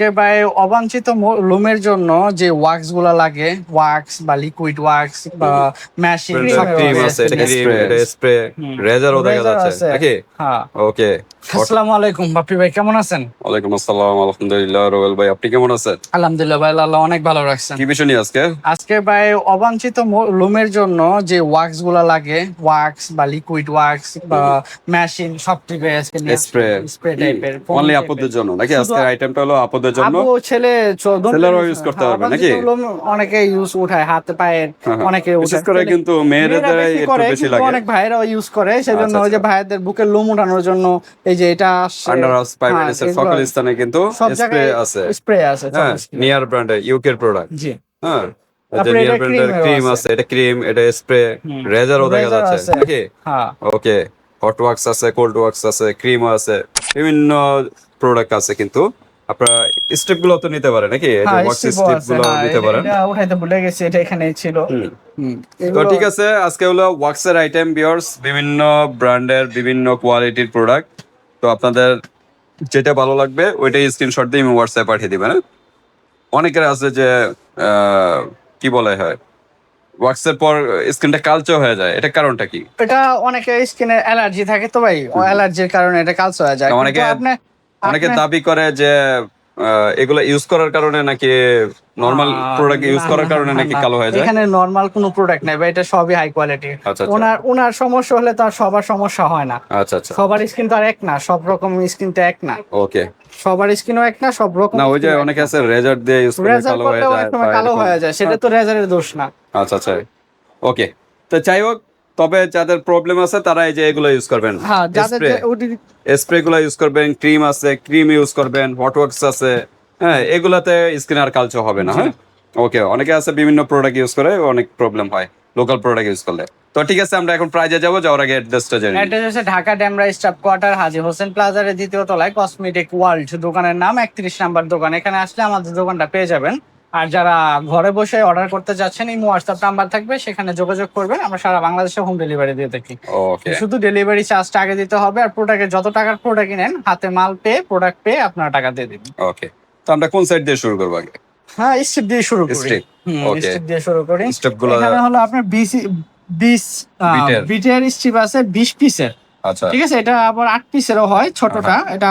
আজকে ভাই অবাঞ্ছিত লোমের জন্য যে ওয়াক্সগুলা লাগে ওয়াক্স বা লিকুইড ওয়াক্স বা স্প্রে। রেজারও দেখা যাচ্ছে নাকি? হ্যাঁ। ওকে আসসালামু আলাইকুম বাপি ভাই কেমন আছেন? ওয়ালাইকুম আসসালাম আলহামদুলিল্লাহ রোবেল ভাই আপনি কেমন আছেন? আলহামদুলিল্লাহ ভাই আল্লাহ অনেক ভালো রাখছেন। কি বিষয় নিয়ে আজকে? আজকে ভাই অবাঞ্ছিত মো- লোমের জন্য যে ওয়াক্সগুলা লাগে ওয়াক্স বা লিকুইড ওয়াক্স বা মেশিন সব টিপে স্প্রে স্প্রে টাইপের অনলি আপদের জন্য নাকি? আজকের আইটেমটা হলো আপদের জন্য? আপু ছেলে ছেলেরাও use করতে হ্যাঁ, পারবে, নাকি? লোম অনেকে ইউজ উঠায় হাতে পায়ের হ্যাঁ, হ্যাঁ। অনেকে বিশেষ করে কিন্তু মেয়েদের একটু বেশি লাগে। অনেক ভাইরাও ইউজ করে সেজন্য আচ্ছা, ওই যে আচ্ছা। ভাইদের বুকের লোম উঠানোর জন্য এই যে এটা আন্ডার হ্যাঁ, সকল স্থানে কিন্তু স্প্রে আছে। স্প্রে আছে হ্যাঁ নিয়ার ব্র্যান্ডের ইউকের প্রোডাক্ট জি। হ্যাঁ ক্রিম আছে। এটা ক্রিম এটা স্প্রে রেজারও দেখা যাচ্ছে নাকি? হ্যাঁ। ওকে হট ওয়াক্স আছে কোল্ড ওয়াক্স আছে ক্রিম আছে বিভিন্ন প্রোডাক্ট আছে কিন্তু আপনারা স্টেপগুলো তো নিতে পারেন নাকি? হ্যাঁ স্টেপগুলো হ্যাঁ, নিতে পারেন। উঠাইতে ভুলে গেছি এটা এখানে ছিল। তো ঠিক আছে আজকে হলো ওয়াক্সের আইটেম বিয়ার্স বিভিন্ন ব্র্যান্ডের বিভিন্ন কোয়ালিটির প্রোডাক্ট তো আপনাদের যেটা ভালো লাগবে ওইটাই স্ক্রিনশট দিয়ে আমি হোয়াটসঅ্যাপ পাঠিয়ে দিবেন হ্যাঁ? অনেকের আছে যে কি বলে হয় ওয়াক্সের পর স্কিনটা কালচে হয়ে যায় এটা কারণটা কি? এটা অনেকে স্কিনে অ্যালার্জি থাকে তো ভাই অ্যালার্জির কারণে এটা কালচে হয়ে যায়। অনেকে- আপনি অনেকে দাবি করে যে এগুলো ইউজ করার কারণে নাকি নর্মাল প্রোডাক্ট ইউজ করার কারণে নাকি কালো হয়ে যায়? এখানে নরমাল কোনো প্রোডাক্ট নাই ভাই এটা সবই হাই কোয়ালিটি আচ্ছা, আচ্ছা। ওনার ওনার সমস্যা হলে তো আর সবার সমস্যা হয় না। আচ্ছা আচ্ছা। সবার স্কিন তো আর এক না সব রকম স্কিন তো এক না। ওকে সবার স্কিনও এক না সব রকম না ওই যে অনেকে আছে রেজার দিয়ে ইউজ করে কালো হয়ে যায় বা কালো হয়ে যায় সেটা তো রেজারের দোষ না। আচ্ছা আচ্ছা। ওকে তো যাই হোক তবে যাদের প্রবলেম আছে তারা এই যে এগুলো ইউজ করবেন। হ্যাঁ স্প্রে যে- গুলো ইউজ করবেন ক্রিম আছে ক্রিম ইউজ করবেন হট ওয়াক্স আছে। হ্যাঁ এগুলাতে স্কিন আর কালচে হবে না হ্যাঁ? ওকে অনেকে আছে বিভিন্ন প্রোডাক্ট ইউজ করে অনেক প্রবলেম হয় লোকাল প্রোডাক্ট ইউজ করলে। তো ঠিক আছে আমরা এখন প্রাইজে যাব যাওয়ার আগে অ্যাড্রেসটা জানি অ্যাড্রেস হচ্ছে ঢাকা ড্যামরা স্টাফ কোয়ার্টার হাজি হোসেন প্লাজারের দ্বিতীয় তলায় কসমেটিক ওয়ার্ল্ড দোকানের নাম একত্রিশ নাম্বার দোকান। এখানে আসলে আমাদের দোকানটা পেয়ে যাবেন। আর যারা ঘরে বসে অর্ডার করতে যাচ্ছেন এই হোয়াটসঅ্যাপ নাম্বার থাকবে সেখানে যোগাযোগ করবেন। আমরা সারা বাংলাদেশে হোম ডেলিভারি দিয়ে থাকি। শুধু ডেলিভারি চার্জটা আগে দিতে হবে আর প্রোডাক্টের যত টাকার প্রোডাক্ট নেন হাতে মাল পেয়ে প্রোডাক্ট পেয়ে আপনারা টাকা দিয়ে দিবেন। ওকে তো আমরা কোন সাইড দিয়ে শুরু করব আগে? হ্যাঁ স্টেপ দিয়ে শুরু করি। স্টেপ দিয়ে শুরু করি। স্টেপগুলো এখানে হলো আপনার বিশ বিশ বিটের। বিটের স্ট্রিপ আছে বিশ পিসের আচ্ছা। ঠিক আছে এটা আবার আট পিসেরও হয় ছোটটা। এটা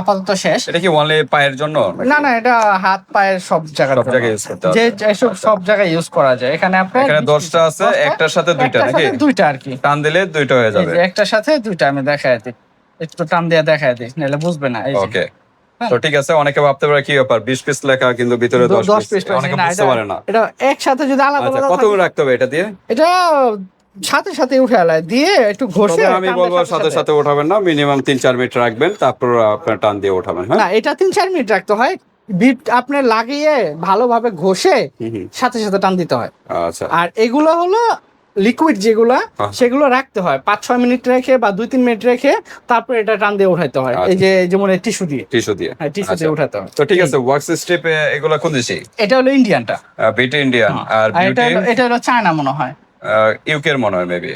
আপাতত শেষ। এটা কি পায়ের জন্য? না না এটা হাত পায়ের সব জায়গায় সব জায়গায় use করতে যে এসব সব জায়গায় ইউজ করা যায়। এখানে আপনার এখানে 20 দশটা আছে, একটার সাথে দুইটা নাকি? দুইটা আর কি। টান দিলে দুইটা হয়ে যাবে। একটার সাথে দুইটা আমি দেখাই দিই। একটু টান দিয়ে দেখাই দিই নাহলে বুঝবে না এই ওকে হ্যাঁ। তো ঠিক আছে অনেকে ভাবতে পারে কি ব্যাপার বিশ পিস লেখা কিন্তু ভিতরে দশ পিস অনেকে বুঝতে পারে না। এটা একসাথে যদি আলাদা আচ্ছা কত রাখতে হবে এটা দিয়ে? এটা সাথে সাথে উঠে আলায় দিয়ে একটু ঘষে আমি বলব সাথে সাথে উঠাবেন না মিনিমাম তিন চার মিনিট রাখবেন তারপর আপনার টান দিয়ে উঠাবেন হ্যাঁ? না এটা তিন চার মিনিট রাখতে হয়। বিট আপনি লাগিয়ে ভালোভাবে ঘষে। সাথে সাথে টান দিতে হয়। আচ্ছা। আর এগুলো হলো লিকুইড যেগুলা হ্যাঁ। সেগুলো রাখতে হয়। পাঁচ ছয় মিনিট রেখে বা দুই তিন মিনিট রেখে তারপর এটা টান দিয়ে উঠাইতে হয়। এই যে যেমন টিস্যু দিয়ে। টিস্যু দিয়ে। হ্যাঁ টিস্যু আচ্ছা। দিয়ে উঠাতে হয়। তো ঠিক আছে ওয়াক্স স্ট্রিপে এগুলো কোন দেশি? এটা হলো ইন্ডিয়ানটা বিটি ইন্ডিয়ান আর এটা এটা হলো চায়না মনে হয়। ইউকের মনে হয় মেবি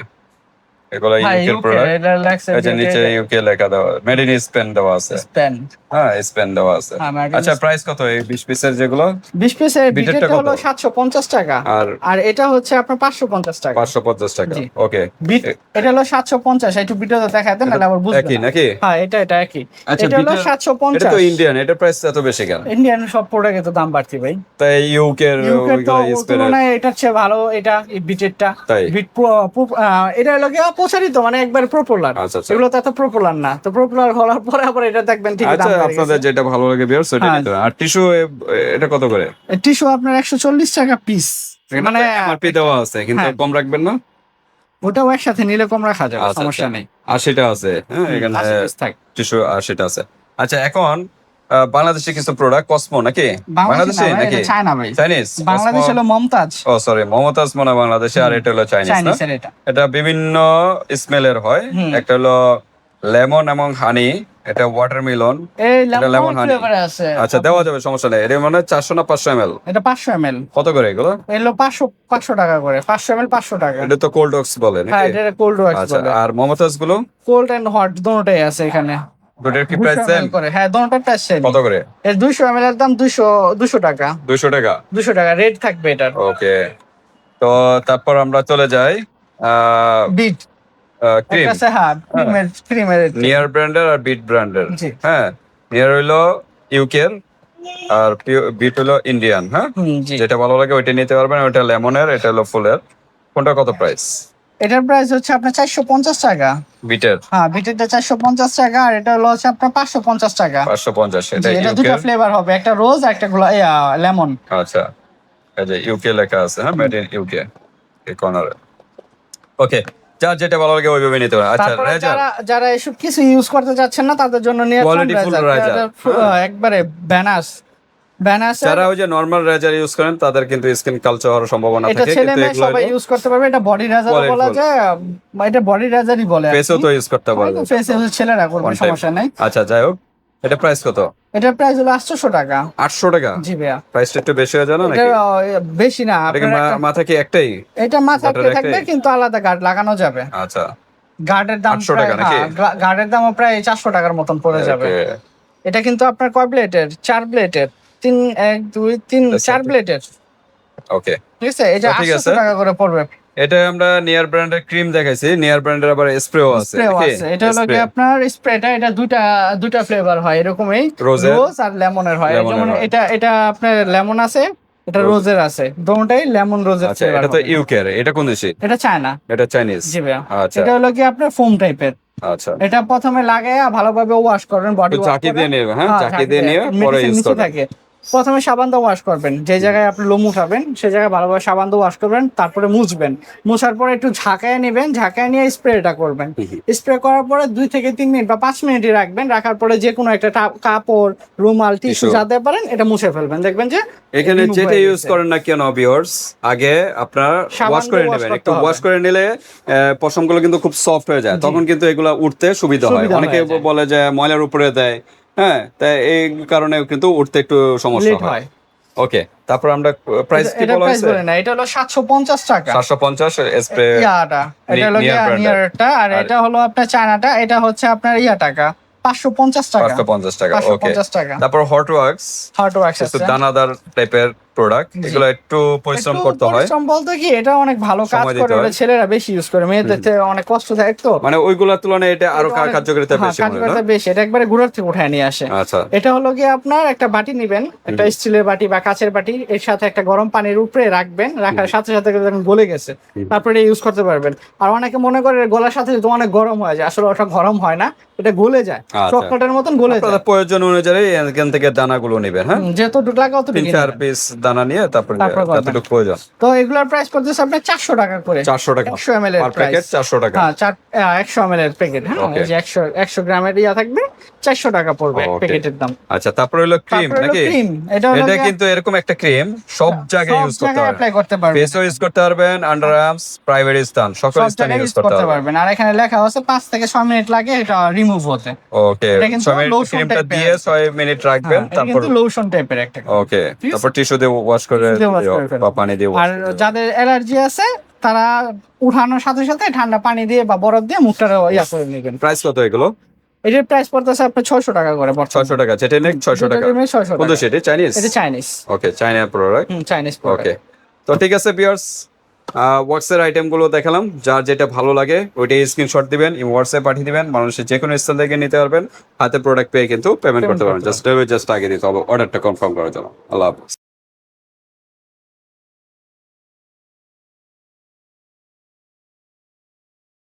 এগুলো হ্যাঁ ইউকের প্রোডাক্ট এটা নিচে ইউকে লেখা দেওয়া মেড ইন স্পেন দেওয়া আছে। স্প্যান হ্যাঁ স্পেন দেওয়া আছে। হ্যাঁ, আচ্ছা প্রাইস কত এই বিশ পিসের যেগুলো? বিশ পিসের বিটেরটা হলো কত? সাতশো পঞ্চাশ টাকা। আর আর এটা হচ্ছে আপনার পাঁচশো পঞ্চাশ টাকা। পাঁচশো পঞ্চাশ টাকা ওকে বিট এটা হলো সাতশো পঞ্চাশ একটু বিটটা দেখা দেন নাহলে আবার বুঝবে একই নাকি? হ্যাঁ এটা এটা একই। আচ্ছা, এটা হলো বিটের- সাতশো এটা পঞ্চাশ তো ইন্ডিয়ান এটার প্রাইস এত বেশি কেন? ইন্ডিয়ান সব প্রোডাক্টের তো দাম বাড়তি ভাই। তাই ইউকের ইউকের তো তুলনায় এটার চেয়ে ভালো এটা বিটেরটা? বিট এটা হলো গিয়ে প্রচারিত মানে একবার প্রপোলার আচ্ছা, আচ্ছা। এগুলো তো এত প্রপোলার না তো প্রপোলার হওয়ার পরে আবার এটা দেখবেন ঠিক আচ্ছা আপনাদের যেটা ভালো লাগে বিয়ার সেটা হ্যাঁ। নিতে আর টিস্যু এটা কত করে টিস্যু আপনার একশো চল্লিশ টাকা পিস মানে এমআরপি দেওয়া আছে কিন্তু হ্যাঁ। কম রাখবেন না ওটাও একসাথে নিলে কম রাখা যাবে আচ্ছা, সমস্যা। নেই আশিটা আছে হ্যাঁ এখানে আশি piece থাক। আছে আচ্ছা এখন বাংলাদেশে কিছু প্রোডাক্ট কসমো নাকি? বাংলাদেশে নাকি? চায়না ভাই। চাইনিজ বাংলাদেশ হলো মমতাজ। ও সরি মমতাজ মনে বাংলাদেশে আর এটা হলো চাইনিজ এটা। এটা বিভিন্ন স্মেলের হয়। একটা হলো লেমন এবং হানি এটা ওয়াটারমেলন এই এটা লেমন হানি আচ্ছা দেওয়া যাবে সমস্যা নেই। এটা মানে চারশো না পাঁচশো এম এটা পাঁচশো এম এল কত করে এগুলো? এলো পাঁচশো পাঁচশো টাকা করে। পাঁচশো এম এল পাঁচশো টাকা। এটা তো কোল্ড অক্স বলে হ্যাঁ এটা কোল্ড ওয়াক্স আচ্ছা আর মমতাজগুলো কোল্ড এন্ড হট দুটোটাই আছে এখানে। দুটোর কি প্রাইস সেম করে। হ্যাঁ দোনোটার প্রাইস সেম কত করে? এর দুইশো এম এর দাম টাকা। দুশো টাকা? দুশো টাকা। রেট থাকবে এটার। ওকে তো তারপর আমরা চলে যাই বিট ক্রিম আছে হ্যাঁ ক্রিমের ক্রিমের নিয়ার ব্র্যান্ডের আর বিট ব্র্যান্ডের হ্যাঁ নিয়ার হইল ইউকের আর বিট হলো ইন্ডিয়ান হ্যাঁ? যেটা ভালো লাগে ওইটা নিতে পারবেন। ওইটা লেমনের এটা হলো ফুলের। কোনটা কত প্রাইস এটার প্রাইস হচ্ছে আপনার চারশো পঞ্চাশ টাকা। বিটার? হ্যাঁ বিটেরটা চারশো পঞ্চাশ টাকা আর এটা হলো হচ্ছে আপনার পাঁচশো পঞ্চাশ টাকা। পাঁচশো পঞ্চাশ এটা এটা দুটো ফ্লেভার হবে একটা রোজ একটা লেমন আচ্ছা এই যে ইউকে লেখা আছে হ্যাঁ মেড ইন ইউকে এই কর্নারে ওকে যার যেটা ভালো লাগে ওইভাবে নিতে পারেন। আচ্ছা যারা যারা এসব কিছু ইউজ করতে যাচ্ছেন না তাদের জন্য নিয়ে। Razer। এটা ফু- একবারে ব্যানাস যারা ওই যে নর্মাল রেজার ইউজ করেন তাদের কিন্তু স্কিন কালচার হওয়ার সম্ভাবনা এটা ছেলে মেয়ে সবাই ইউজ করতে পারবে এটা বডি রেজার বলা যায় এটা বডি রেজারই বলে ফেসও তো ইউজ করতে পারবে। ফেসে ছেলেরা করবে সমস্যা নাই। আচ্ছা যাই হোক এটা প্রাইস কত? এটার প্রাইস হলো আটশোশো টাকা। আটশো টাকা? জি ভাইয়া। প্রাইসটা একটু বেশি হয়ে যায় না এটা নাকি বেশি না মাথা কি একটাই? এটা মাথা গার্ডের থাকবে কিন্তু আলাদা গার্ড লাগানো যাবে। আচ্ছা। গার্ডের দাম 800 টাকা নাকি? হ্যাঁ, গার্ডের দামও প্রায় চারশো টাকার মতন পড়ে যাবে। এটা কিন্তু আপনার কয় প্লেটের চার প্লেটের তিন এক দুই তিন আচ্ছা, চার প্লেটের ওকে ঠিক আছে? এটা ঠিক আটশো। টাকা করে পড়বে। এটা আমরা নিয়ার ব্র্যান্ডের ক্রিম দেখাইছি। নিয়ার ব্র্যান্ডের আবার স্প্রেও আছে এটা হলো কি আপনার স্প্রেটা এটা দুইটা দুইটা ফ্লেভার হয় এরকমই। রোজ আর লেমনের হয়। যেমন এটা এটা আপনার লেমন আছে এটা রোজের আছে। দুটোটাই লেমন রোজের আচ্ছা এটা তো ইউকের এটা কোন দেশি? এটা চায়না এটা চাইনিজ জি ভাইয়া। আচ্ছা। এটা হলো কি আপনার ফোম টাইপের আচ্ছা। এটা প্রথমে লাগাইয়া ভালোভাবে ওয়াশ করেন বডি একটু ঝাঁকি দিয়ে নেবে হ্যাঁ? ঝাঁকি দিয়ে নিয়ে পরে ইউজ করবে থাকে। প্রথমে সাবান দিয়ে ওয়াশ করবেন। যে জায়গায় আপনি লোম উঠাবেন সে জায়গায় ভালোভাবে সাবান দিয়ে ওয়াশ করবেন তারপরে মুছবেন। মুছার পরে একটু ঝাঁকায় নেবেন ঝাঁকায় নিয়ে স্প্রেটা করবেন। স্প্রে করার পরে দুই থেকে তিন মিনিট বা পাঁচ মিনিটই রাখবেন রাখার পরে যে কোনো একটা কাপড় রুমাল টিস্যু। যাতে পারেন এটা মুছে ফেলবেন। দেখবেন যে এখানে যেটা ইউজ করেন না কেন ভিউয়ার্স আগে আপনার ওয়াশ করে নেবেন। একটু ওয়াশ করে নিলে পশমগুলো কিন্তু খুব সফট হয়ে যায়। তখন কিন্তু এগুলা উঠতে সুবিধা হয়। অনেকে বলে যে ময়লার উপরে দেয়। হ্যাঁ তাই এই কারণে কিন্তু উঠতে একটু সমস্যা হয়। ওকে তারপর আমরা প্রাইস কি বলা হয়েছে? বলে না এটা হলো সাতশো পঞ্চাশ টাকা। সাতশো পঞ্চাশ স্প্রে ইয়াটা এটা হলো নিয়ারটা আর এটা হলো আপনার চায়নাটা এটা হচ্ছে আপনার ইয়া টাকা পাঁচশো পঞ্চাশ টাকা। পাঁচশো পঞ্চাশ টাকা পাঁচশো ওকে পঞ্চাশ টাকা। তারপর হট ওয়ার্কস হট ওয়ার্কস দানাদার টাইপের প্রোডাক্ট এগুলো একটু পরিশ্রম করতে হয়। পরিশ্রম বলতে কি এটা অনেক ভালো কাজ করে। ছেলেরা বেশি ইউজ করে মেয়েদের থেকে অনেক কষ্ট থাকে তো। মানে ওইগুলোর তুলনায় এটা আরও কার্যকারিতা হ্যাঁ, বেশি কার্যকারিতা বেশি এটা একবারে গুড়ার থেকে উঠায় নিয়ে আসে। আচ্ছা। এটা হলো কি আপনার একটা বাটি নিবেন একটা স্টিলের বাটি বা কাচের বাটি এর সাথে একটা গরম পানির উপরে রাখবেন রাখার সাথে সাথে যখন গলে গেছে তারপরে ইউজ করতে পারবেন। আর অনেকে মনে করে গলার সাথে তো অনেক গরম হয়ে যায় আসলে ওটা গরম হয় না এটা গলে যায় আচ্ছা। চকলেটের মতন গলে যায়। প্রয়োজন অনুযায়ী এখান থেকে দানাগুলো নেবেন হ্যাঁ? যেহেতু লাগে অত তিন চার পিস দানা নিয়ে তারপরে যতটুকু প্রয়োজন তো এগুলোর প্রাইস পড়তেছে আপনার চারশো টাকা করে। চারশো টাকা। একশো এম এল এর প্যাকেট চারশো টাকা। হ্যাঁ একশো এম এল এর প্যাকেট হ্যাঁ? এই যে একশো একশো গ্রামের ইয়া থাকবে চারশো টাকা পড়বে প্যাকেটের দাম। আচ্ছা তারপরে হলো ক্রিম নাকি? এটা এটা কিন্তু এরকম একটা ক্রিম সব জায়গায় ইউজ করতে পারবেন। ফেসও ইউজ করতে পারবেন আন্ডার আর্মস প্রাইভেট স্থান সকল স্থানে ইউজ করতে পারবেন। আর এখানে লেখা আছে পাঁচ থেকে ছয় মিনিট লাগে এটা রিমুভ হতে। ওকে এটা কিন্তু lotion ক্রিমটা দিয়ে ছয় মিনিট রাখবেন হ্যাঁ, তারপর লোশন টাইপের একটা ওকে তারপর টিস্যু দিয়ে ওয়াশ করে। বা পানি দিয়ে আর যাদের অ্যালার্জি আছে তারা উঠানোর সাথে সাথে ঠান্ডা পানি দিয়ে বা বরফ দিয়ে মুখটা ইয়া করে নেবেন। প্রাইস কত এগুলো? এটার প্রাইস পড়তেছে আপনার ছয়শো টাকা করে ছয়শো টাকা যেটা নেক ছয়শো টাকা। ছয়শো কোন সেটা চাইনিজ এটা Chinese okay China product Chinese okay তো ঠিক আছে বিয়ার্স ওয়াক্সের আইটেমগুলো দেখালাম। যার যেটা ভালো লাগে ওইটাই স্ক্রিনশট দিবেন হোয়াটসঅ্যাপ পাঠিয়ে দিবেন মানুষের যে কোনো স্থান থেকে নিতে পারবেন। হাতে প্রোডাক্ট পেয়ে কিন্তু পেমেন্ট করতে পারবেন। জাস্ট জাস্ট আগে দিতে হবে। অর্ডারটা কনফার্ম করার জন্য। আল্লাহ হাফেজ।